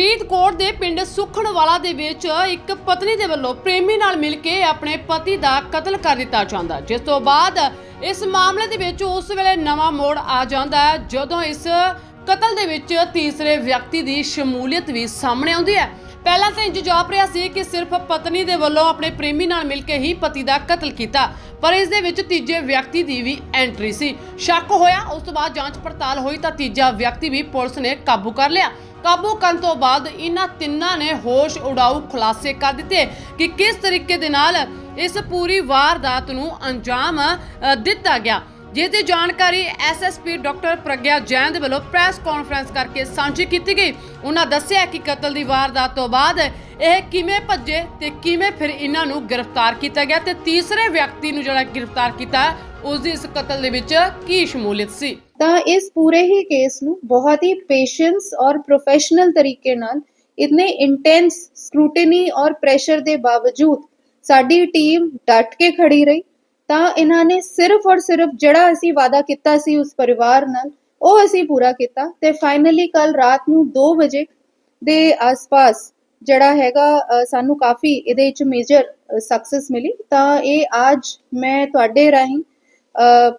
ਫਰੀਦਕੋਟ ਦੇ ਪਿੰਡ ਸੁਖਣਵਾਲਾ ਦੇ ਵਿੱਚ ਇੱਕ ਪਤਨੀ ਦੇ ਵੱਲੋਂ ਪ੍ਰੇਮੀ ਨਾਲ ਮਿਲ ਕੇ ਆਪਣੇ ਪਤੀ ਦਾ ਕਤਲ ਕਰ ਦਿੱਤਾ ਜਾਂਦਾ। ਜਿਸ ਤੋਂ ਬਾਅਦ ਇਸ ਮਾਮਲੇ ਦੇ ਵਿੱਚ ਉਸ ਵੇਲੇ ਨਵਾਂ ਮੋੜ ਆ ਜਾਂਦਾ ਹੈ। ਜਦੋਂ ਇਸ ਕਤਲ ਦੇ ਵਿੱਚ ਤੀਸਰੇ ਵਿਅਕਤੀ ਦੀ ਸ਼ਮੂਲੀਅਤ ਵੀ ਸਾਹਮਣੇ ਆਉਂਦੀ ਹੈ। ਪਹਿਲਾਂ ਤਾਂ ਇੰਜ ਜਾਪ ਰਿਹਾ ਸੀ ਕਿ ਸਿਰਫ ਪਤਨੀ ਦੇ ਵੱਲੋਂ ਆਪਣੇ ਪ੍ਰੇਮੀ ਨਾਲ ਮਿਲ ਕੇ ਹੀ ਪਤੀ ਦਾ ਕਤਲ ਕੀਤਾ, ਪਰ ਇਸ ਦੇ ਵਿੱਚ ਤੀਜੇ ਵਿਅਕਤੀ ਦੀ ਵੀ ਐਂਟਰੀ ਸੀ। ਸ਼ੱਕ ਹੋਇਆ, ਉਸ ਤੋਂ ਬਾਅਦ ਜਾਂਚ ਪੜਤਾਲ ਹੋਈ ਤਾਂ ਤੀਜਾ ਵਿਅਕਤੀ ਵੀ ਪੁਲਿਸ ਨੇ ਕਾਬੂ ਕਰ ਲਿਆ। ਕਾਬੂ ਕਰਨ ਤੋਂ ਬਾਅਦ ਇਹਨਾਂ ਤਿੰਨਾਂ ਨੇ ਹੋਸ਼ ਉਡਾਊ ਖੁਲਾਸੇ ਕਰ ਦਿੱਤੇ ਕਿ ਕਿਸ ਤਰੀਕੇ ਦੇ ਨਾਲ ਇਸ ਪੂਰੀ ਵਾਰਦਾਤ ਨੂੰ ਅੰਜਾਮ ਦਿੱਤਾ ਗਿਆ। ਜਿਸ ਦੀ ਜਾਣਕਾਰੀ ਐਸਐਸਪੀ ਡਾਕਟਰ ਪ੍ਰਗਿਆ ਜੈਨ ਦੇ ਵੱਲੋਂ ਪ੍ਰੈਸ ਕਾਨਫਰੰਸ ਕਰਕੇ ਸਾਂਝੀ ਕੀਤੀ ਗਈ। ਉਹਨਾਂ ਦੱਸਿਆ ਕਿ ਕਤਲ ਦੀ ਵਾਰਦਾਤ ਤੋਂ ਬਾਅਦ ਇਹ ਕਿਵੇਂ ਭੱਜੇ ਤੇ ਕਿਵੇਂ ਫਿਰ ਇਹਨਾਂ ਨੂੰ ਗ੍ਰਿਫਤਾਰ ਕੀਤਾ ਗਿਆ ਤੇ ਤੀਸਰੇ ਵਿਅਕਤੀ ਨੂੰ ਜਿਹੜਾ ਗ੍ਰਿਫਤਾਰ ਕੀਤਾ, ਉਸ ਦੀ ਇਸ ਕਤਲ ਦੇ ਵਿੱਚ ਕੀ ਸ਼ਮੂਲੀਅਤ ਸੀ। ਤਾਂ ਇਸ ਪੂਰੇ ਹੀ ਕੇਸ ਨੂੰ ਬਹੁਤ ਹੀ ਪੇਸ਼ੈਂਸ ਔਰ ਪ੍ਰੋਫੈਸ਼ਨਲ ਤਰੀਕੇ ਨਾਲ ਇਤਨੇ ਇੰਟੈਂਸ ਸਕ੍ਰੂਟਨੀ ਔਰ ਪ੍ਰੈਸ਼ਰ ਦੇ ਬਾਵਜੂਦ ਸਾਡੀ ਟੀਮ ਡਟ ਕੇ ਖੜੀ ਰਹੀ। ਤਾਂ ਇਹਨਾਂ ਨੇ ਸਿਰਫ ਔਰ ਸਿਰਫ ਜਿਹੜਾ ਅਸੀਂ ਵਾਅਦਾ ਕੀਤਾ ਸੀ ਉਸ ਪਰਿਵਾਰ ਨਾਲ, ਉਹ ਅਸੀਂ ਪੂਰਾ ਕੀਤਾ ਤੇ ਫਾਈਨਲੀ ਕੱਲ ਰਾਤ ਨੂੰ 2 ਵਜੇ ਦੇ ਆਸ-ਪਾਸ ਜਿਹੜਾ ਹੈਗਾ ਸਾਨੂੰ ਕਾਫੀ ਇਹਦੇ ਵਿੱਚ ਮੇਜਰ ਸਕਸੈਸ ਮਿਲੀ। ਤਾਂ ਇਹ ਅੱਜ ਮੈਂ ਤੁਹਾਡੇ ਰਾਹੀਂ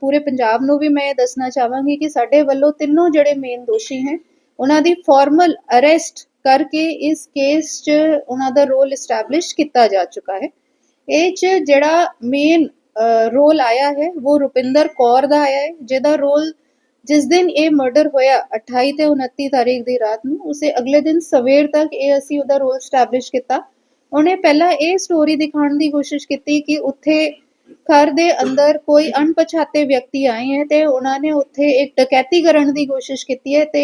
ਪੂਰੇ ਪੰਜਾਬ ਨੂੰ ਵੀ ਮੈਂ ਦੱਸਣਾ ਚਾਹਾਂਗੀ ਕਿ ਸਾਡੇ ਵੱਲੋਂ ਤਿੰਨੋਂ ਜਿਹੜੇ ਮੇਨ ਦੋਸ਼ੀ ਹੈ, ਉਹਨਾਂ ਦੀ ਫਾਰਮਲ ਅਰੈਸਟ ਕਰਕੇ ਇਸ ਕੇਸ 'ਚ ਉਹਨਾਂ ਦਾ ਰੋਲ ਐਸਟੈਬਲਿਸ਼ ਕੀਤਾ ਜਾ ਚੁੱਕਾ ਹੈ। ਇਹ 'ਚ ਜਿਹੜਾ ਮੇਨ ਰੋਲ ਆਇਆ ਹੈ, ਉਹ ਰੁਪਿੰਦਰ ਕੌਰ ਦਾ ਆਇਆ ਹੈ, ਜਿਹਦਾ ਰੋਲ ਜਿਸ ਦਿਨ ਇਹ ਮਰਡਰ ਹੋਇਆ 28 ਤੇ 29 ਤਾਰੀਖ ਦੀ ਰਾਤ ਨੂੰ, ਉਸੇ ਅਗਲੇ ਦਿਨ ਸਵੇਰ ਤੱਕ ਇਹ ਅਸੀਂ ਉਹਦਾ ਰੋਲ ਸਟੈਬਲਿਸ਼ ਕੀਤਾ। ਉਹਨੇ ਪਹਿਲਾਂ ਇਹ ਸਟੋਰੀ ਦਿਖਾਉਣ ਦੀ ਕੋਸ਼ਿਸ਼ ਕੀਤੀ ਕਿ ਉੱਥੇ ਘਰ ਦੇ ਅੰਦਰ ਕੋਈ ਅਣਪਛਾਤੇ ਵਿਅਕਤੀ ਆਏ ਹੈ ਤੇ ਉਹਨਾਂ ਨੇ ਉੱਥੇ ਇੱਕ ਡਕੈਤੀ ਕਰਨ ਦੀ ਕੋਸ਼ਿਸ਼ ਕੀਤੀ ਹੈ ਤੇ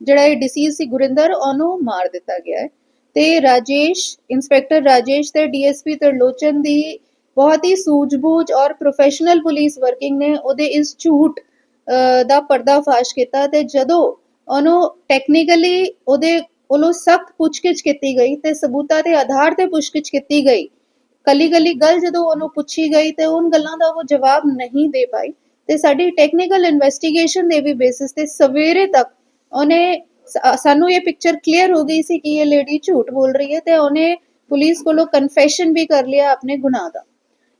ਜਿਹੜਾ ਇਹ ਡਿਸੀਜ਼ ਸੀ ਗੁਰਿੰਦਰ ਉਹਨੂੰ ਮਾਰ ਦਿੱਤਾ ਗਿਆ ਹੈ। ਤੇ ਰਾਜੇਸ਼ ਇੰਸਪੈਕਟਰ ਰਾਜੇਸ਼ ਤੇ ਡੀਐਸਪੀ ਤਰਲੋਚਨ ਦੀ ਬਹੁਤ ਹੀ ਸੂਝ-ਬੂਝ ਔਰ ਪ੍ਰੋਫੈਸ਼ਨਲ ਪੁਲਿਸ ਵਰਕਿੰਗ ਨੇ ਉਹਦੇ ਇਸ ਝੂਠ ਅਹ, ਦਾ ਪਰਦਾਫਾਸ਼ ਕੀਤਾ ਤੇ ਜਦੋਂ ਉਹਨੂੰ ਟੈਕਨੀਕਲੀ ਉਹਦੇ ਕੋਲੋਂ ਸਖਤ ਪੁੱਛਗਿੱਛ ਕੀਤੀ ਗਈ ਤੇ ਸਬੂਤਾਂ ਦੇ ਆਧਾਰ ਤੇ ਪੁੱਛਗਿੱਛ ਕੀਤੀ ਗਈ ਕੱਲੀ ਕੱਲੀ ਗੱਲ ਜਦੋਂ ਉਹਨੂੰ ਪੁੱਛੀ ਗਈ ਤੇ ਉਹਨਾਂ ਗੱਲਾਂ ਦਾ ਉਹ ਜਵਾਬ ਨਹੀਂ ਦੇ ਪਾਈ ਤੇ ਸਾਡੀ ਟੈਕਨੀਕਲ ਇਨਵੈਸਟੀਗੇਸ਼ਨ ਦੇ ਵੀ ਬੇਸਿਸ ਤੇ ਸਵੇਰੇ ਤੱਕ ਉਹਨੇ ਸਾਨੂੰ ਇਹ ਪਿਕਚਰ ਕਲੀਅਰ ਹੋ ਗਈ ਸੀ ਕਿ ਇਹ ਲੇਡੀ ਝੂਠ ਬੋਲ ਰਹੀ ਹੈ ਤੇ ਉਹਨੇ ਪੁਲਿਸ ਕੋਲੋਂ ਕਨਫੈਸ਼ਨ ਵੀ ਕਰ ਲਿਆ ਆਪਣੇ ਗੁਨਾਹ ਦਾ।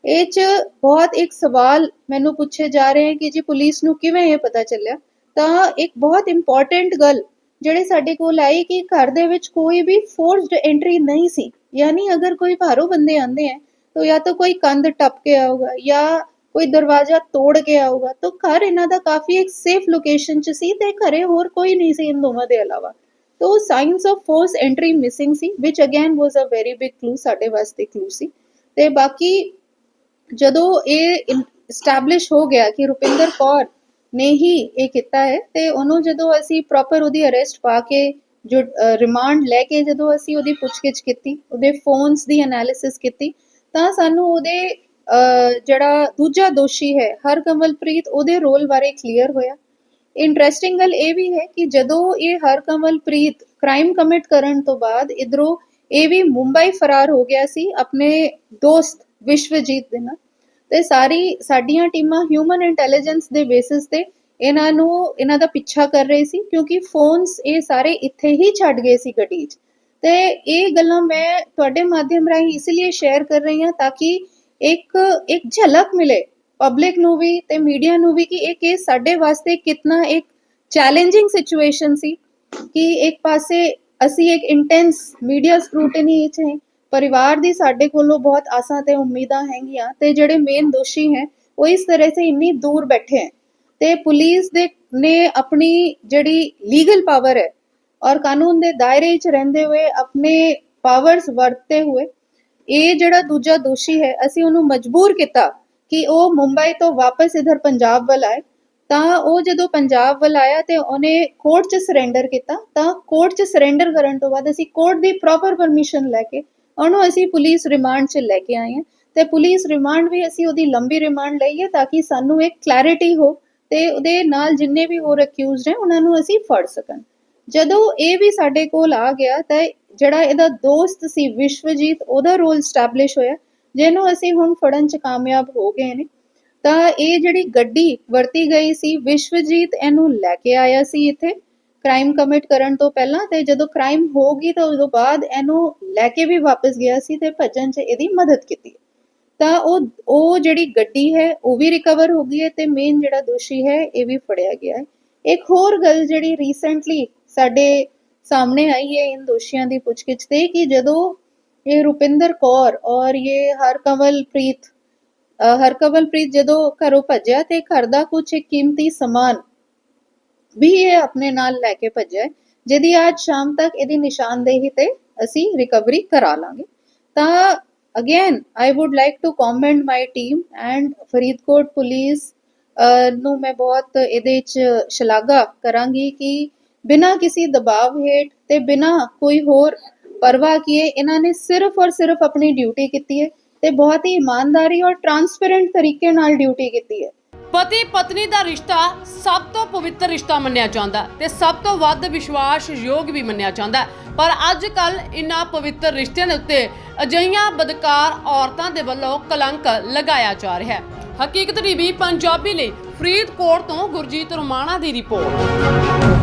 ਇਹ ਚ ਬਹੁਤ ਇੱਕ ਸਵਾਲ ਮੈਨੂੰ ਪੁੱਛੇ ਜਾ ਰਹੇ ਹੈ ਕਿ ਜੀ ਪੁਲਿਸ ਨੂੰ ਕਿਵੇਂ ਇਹ ਪਤਾ ਚੱਲਿਆ? ਤਾਂ ਇੱਕ ਬਹੁਤ ਇੰਪੋਰਟੈਂਟ ਗੱਲ ਜਿਹੜੇ ਸਾਡੇ ਕੋਲ ਆਈ ਕਿ ਘਰ ਦੇ ਵਿੱਚ ਕੋਈ ਵੀ ਫੋਰਸਡ ਐਂਟਰੀ ਨਹੀਂ ਸੀ। ਯਾਨੀ ਅਗਰ ਕੋਈ ਬਾਹਰੋਂ ਬੰਦੇ ਆਂਦੇ ਹੈ ਤਾਂ ਜਾਂ ਤਾਂ ਕੋਈ ਕੰਧ ਟੱਪ ਕੇ ਆਊਗਾ, ਜਾਂ ਕੋਈ ਦਰਵਾਜ਼ਾ ਤੋੜ ਕੇ ਆਊਗਾ, ਤਾਂ ਘਰ ਇਹਨਾਂ ਦਾ ਕਾਫੀ ਇੱਕ ਸੇਫ ਲੋਕੇਸ਼ਨ 'ਚ ਸੀ ਤੇ ਘਰੇ ਹੋਰ ਕੋਈ ਨਹੀਂ ਸੀ ਇਨ ਦੋਵਾਂ ਦੇ ਇਲਾਵਾ। ਤੋ signs of force entry missing C which again was a very big clue ਸਾਡੇ ਵਾਸਤੇ ਕਲੂ ਸੀ। ਤੇ ਬਾਕੀ ਜਦੋਂ ਇਹ ਸਟੈਬਲਿਸ਼ ਹੋ ਗਿਆ ਕਿ ਰੁਪਿੰਦਰ ਕੌਰ ਨੇ ਹੀ ਇਹ ਕੀਤਾ ਹੈ, ਤੇ ਉਹਨੂੰ ਜਦੋਂ ਅਸੀਂ ਪ੍ਰੋਪਰ ਉਹਦੀ ਅਰੈਸਟ ਪਾ ਕੇ ਜੋ ਰਿਮਾਂਡ ਲੈ ਕੇ ਜਦੋਂ ਅਸੀਂ ਉਹਦੀ ਪੁੱਛਗਿੱਛ ਕੀਤੀ, ਉਹਦੇ ਫੋਨਸ ਦੀ ਐਨਾਲਿਸਿਸ ਕੀਤੀ, ਤਾਂ ਸਾਨੂੰ ਉਹਦੇ ਜਿਹੜਾ ਦੂਜਾ ਦੋਸ਼ੀ ਹੈ, ਹਰਕਮਲਪ੍ਰੀਤ, ਉਹਦੇ ਰੋਲ ਬਾਰੇ ਕਲੀਅਰ ਹੋਇਆ। ਇੰਟਰਸਟਿੰਗ ਗੱਲ ਇਹ ਵੀ ਹੈ ਕਿ ਜਦੋਂ ਇਹ ਹਰਕਮਲਪ੍ਰੀਤ ਕ੍ਰਾਈਮ ਕਮਿਟ ਕਰਨ ਤੋਂ ਬਾਅਦ ਇਧਰੋਂ ਇਹ ਵੀ ਮੁੰਬਈ ਫਰਾਰ ਹੋ ਗਿਆ ਸੀ ਆਪਣੇ ਦੋਸਤ ਵਿਸ਼ਵਜੀਤ ਦੇ ਨਾਲ। ਤੇ ਸਾਰੀ, ਸਾਡੀਆਂ ਟੀਮਾਂ ਹਿਊਮਨ ਇੰਟੈਲੀਜੈਂਸ ਦੇ ਬੇਸਿਸ ਤੇ ਇਹਨਾਂ ਨੂੰ, ਇਹਨਾਂ ਦਾ ਪਿੱਛਾ ਕਰ ਰਹੇ ਸੀ ਕਿਉਂਕਿ ਫੋਨਸ ਇਹ ਸਾਰੇ ਇੱਥੇ ਹੀ ਛੱਡ ਗਏ ਸੀ ਗੱਡੀ 'ਚ। ਤੇ ਇਹ ਗੱਲਾਂ ਮੈਂ ਤੁਹਾਡੇ ਮਾਧਿਅਮ ਰਾਹੀਂ ਇਸ ਲਈ ਸ਼ੇਅਰ ਕਰ ਰਹੀ ਹਾਂ ਤਾਂ ਕਿ ਇੱਕ ਇੱਕ ਝਲਕ ਮਿਲੇ ਪਬਲਿਕ ਨੂੰ ਵੀ ਤੇ ਮੀਡੀਆ ਨੂੰ ਵੀ ਕਿ ਇਹ ਕੇਸ ਸਾਡੇ ਵਾਸਤੇ ਕਿੰਨਾ ਇੱਕ ਚੈਲੰਜਿੰਗ ਸਿਚੁਏਸ਼ਨ ਸੀ ਕਿ ਇੱਕ ਪਾਸੇ ਅਸੀਂ ਇੱਕ ਇੰਟੈਂਸ ਮੀਡੀਆ ਸਕ੍ਰੂਟਨੀ ਵਿੱਚ ਹੈ, ਪਰਿਵਾਰ ਦੀ ਸਾਡੇ ਕੋਲੋਂ ਬਹੁਤ ਆਸਾਂ ਤੇ ਉਮੀਦਾਂ ਹੈਗੀਆਂ ਤੇ ਜਿਹੜੇ ਮੇਨ ਦੋਸ਼ੀ ਹੈ ਉਹ ਇਸ ਤਰ੍ਹਾਂ ਸੇ ਇੰਨੀ ਦੂਰ ਬੈਠੇ ਹੈ। ਤੇ ਪੁਲਿਸ ਦੇ, ਨੇ ਆਪਣੀ ਜਿਹੜੀ ਲੀਗਲ ਪਾਵਰ ਹੈ ਔਰ ਕਾਨੂੰਨ ਦੇ ਦਾਇਰੇ ਵਿੱਚ ਰਹਿੰਦੇ ਹੋਏ ਆਪਣੇ ਪਾਵਰਸ ਵਰਤਦੇ ਹੋਏ, ਇਹ ਜਿਹੜਾ ਦੂਜਾ ਦੋਸ਼ੀ ਹੈ, ਅਸੀਂ ਉਹਨੂੰ ਮਜਬੂਰ ਕੀਤਾ ਕਿ ਉਹ ਮੁੰਬਈ ਤੋਂ ਵਾਪਸ ਇਧਰ ਪੰਜਾਬ ਵੱਲ ਆਏ। ਤਾਂ ਉਹ ਜਦੋਂ ਪੰਜਾਬ ਵੱਲ ਆਇਆ ਤੇ ਉਹਨੇ ਕੋਰਟ 'ਚ ਸਰੈਂਡਰ ਕੀਤਾ। ਤਾਂ ਕੋਰਟ 'ਚ ਸਰੈਂਡਰ ਕਰਨ ਤੋਂ ਬਾਅਦ ਅਸੀਂ ਕੋਰਟ ਦੀ ਪ੍ਰੋਪਰ ਪਰਮਿਸ਼ਨ ਲੈ ਕੇ ਉਹਨੂੰ ਅਸੀਂ ਪੁਲਿਸ ਰਿਮਾਂਡ 'ਚ ਲੈ ਕੇ ਆਏ ਹਾਂ। ਤੇ ਪੁਲਿਸ ਰਿਮਾਂਡ ਵੀ ਅਸੀਂ ਉਹਦੀ ਲੰਬੀ ਰਿਮਾਂਡ ਲਈ ਹੈ ਤਾਂ ਕਿ ਸਾਨੂੰ ਇੱਕ ਕਲੈਰਿਟੀ ਹੋ ਤੇ ਉਹਦੇ ਨਾਲ ਜਿੰਨੇ ਵੀ ਹੋਰ ਅਕਿਊਜ਼ਡ ਹੈ ਉਹਨਾਂ ਨੂੰ ਅਸੀਂ ਫੜ ਸਕਣ। ਜਦੋਂ ਇਹ ਵੀ ਸਾਡੇ ਕੋਲ ਆ ਗਿਆ, ਤਾਂ ਜਿਹੜਾ ਇਹਦਾ ਦੋਸਤ ਸੀ, ਵਿਸ਼ਵਜੀਤ, ਉਹਦਾ ਰੋਲ ਸਟੈਬਲਿਸ਼ ਹੋਇਆ, ਜਿਹਨੂੰ ਅਸੀਂ ਹੁਣ ਫੜਨ 'ਚ ਕਾਮਯਾਬ ਹੋ ਗਏ ਨੇ। ਤਾਂ ਇਹ ਜਿਹੜੀ ਗੱਡੀ ਵਰਤੀ ਗਈ ਸੀ, ਵਿਸ਼ਵਜੀਤ ਇਹਨੂੰ ਲੈ ਕੇ ਆਇਆ ਸੀ ਇੱਥੇ ਕ੍ਰਾਈਮ ਕਮਿਟ ਕਰਨ ਤੋਂ ਪਹਿਲਾਂ, ਤੇ ਜਦੋਂ ਕ੍ਰਾਈਮ ਹੋ ਗਈ ਤਾਂ ਉਦੋਂ ਬਾਅਦ ਇਹਨੂੰ ਲੈ ਕੇ ਵੀ ਵਾਪਸ ਗਿਆ ਸੀ ਤੇ ਭੱਜਣ 'ਚ ਇਹਦੀ ਮਦਦ ਕੀਤੀ। ਤਾਂ ਉਹ ਉਹ ਜਿਹੜੀ ਗੱਡੀ ਹੈ ਉਹ ਵੀ ਰਿਕਵਰ ਹੋ ਗਈ ਹੈ ਤੇ ਮੇਨ ਜਿਹੜਾ ਦੋਸ਼ੀ ਹੈ ਇਹ ਵੀ ਫੜਿਆ ਗਿਆ ਹੈ। ਇੱਕ ਹੋਰ ਗੱਲ ਜਿਹੜੀ ਰੀਸੈਂਟਲੀ ਸਾਡੇ ਸਾਹਮਣੇ ਆਈ ਹੈ ਇਨ ਦੋਸ਼ੀਆਂ ਦੀ ਪੁੱਛਗਿੱਛ ਤੇ ਕਿ ਜਦੋਂ ਇਹ ਰੁਪਿੰਦਰ ਕੌਰ ਔਰ ਇਹ ਹਰਕਵਲਪ੍ਰੀਤ ਹਰਕਵਲਪ੍ਰੀਤ ਜਦੋਂ ਘਰੋਂ ਭੱਜਿਆ ਤੇ ਘਰ ਦਾ ਕੁਝ ਕੀਮਤੀ ਸਮਾਨ ਵੀ ਇਹ ਆਪਣੇ ਨਾਲ ਲੈ ਕੇ ਭੱਜਿਆ ਹੈ, ਜਿਹਦੀ ਅੱਜ ਸ਼ਾਮ ਤੱਕ ਇਹਦੀ ਨਿਸ਼ਾਨਦੇਹੀ ਤੇ ਅਸੀਂ ਰਿਕਵਰੀ ਕਰਾ ਲਾਂਗੇ। ਤਾਂ again I would like to commend my team and Faridkot police ਨੂੰ ਮੈਂ ਬਹੁਤ ਇਹਦੇ ਚ ਸ਼ਲਾਘਾ ਕਰਾਂਗੀ ਕਿ ਬਿਨਾਂ ਕਿਸੇ ਦਬਾਅ ਹੇਠ ਤੇ ਬਿਨਾਂ ਕੋਈ ਹੋਰ ਪਰਵਾਹ ਕੀਏ ਇਹਨਾਂ ਨੇ ਸਿਰਫ ਔਰ ਸਿਰਫ ਆਪਣੀ ਡਿਊਟੀ ਕੀਤੀ ਹੈ ਤੇ ਬਹੁਤ ਹੀ ਇਮਾਨਦਾਰੀ ਔਰ ਟਰਾਂਸਪੇਰੈਂਟ ਤਰੀਕੇ ਨਾਲ ਡਿਊਟੀ ਕੀਤੀ ਹੈ ਪਤੀ ਪਤਨੀ ਦਾ ਰਿਸ਼ਤਾ ਸਭ ਤੋਂ ਪਵਿੱਤਰ ਰਿਸ਼ਤਾ ਮੰਨਿਆ ਜਾਂਦਾ ਹੈ ਤੇ ਸਭ ਤੋਂ ਵੱਧ ਵਿਸ਼ਵਾਸ ਯੋਗ ਵੀ ਮੰਨਿਆ ਜਾਂਦਾ ਪਰ ਅੱਜ ਕੱਲ ਇਨ੍ਹਾਂ ਪਵਿੱਤਰ ਰਿਸ਼ਤਿਆਂ ਦੇ ਉੱਤੇ ਅਜਿਹੀਆਂ ਬਦਕਾਰ ਔਰਤਾਂ ਦੇ ਵੱਲੋਂ ਕਲੰਕ ਲਗਾਇਆ ਜਾ ਰਿਹਾ ਹੈ। ਹਕੀਕਤ ਟੀਵੀ ਪੰਜਾਬੀ ਲਈ ਫਰੀਦਕੋਟ ਤੋਂ ਗੁਰਜੀਤ ਰੁਮਾਣਾ ਦੀ ਰਿਪੋਰਟ।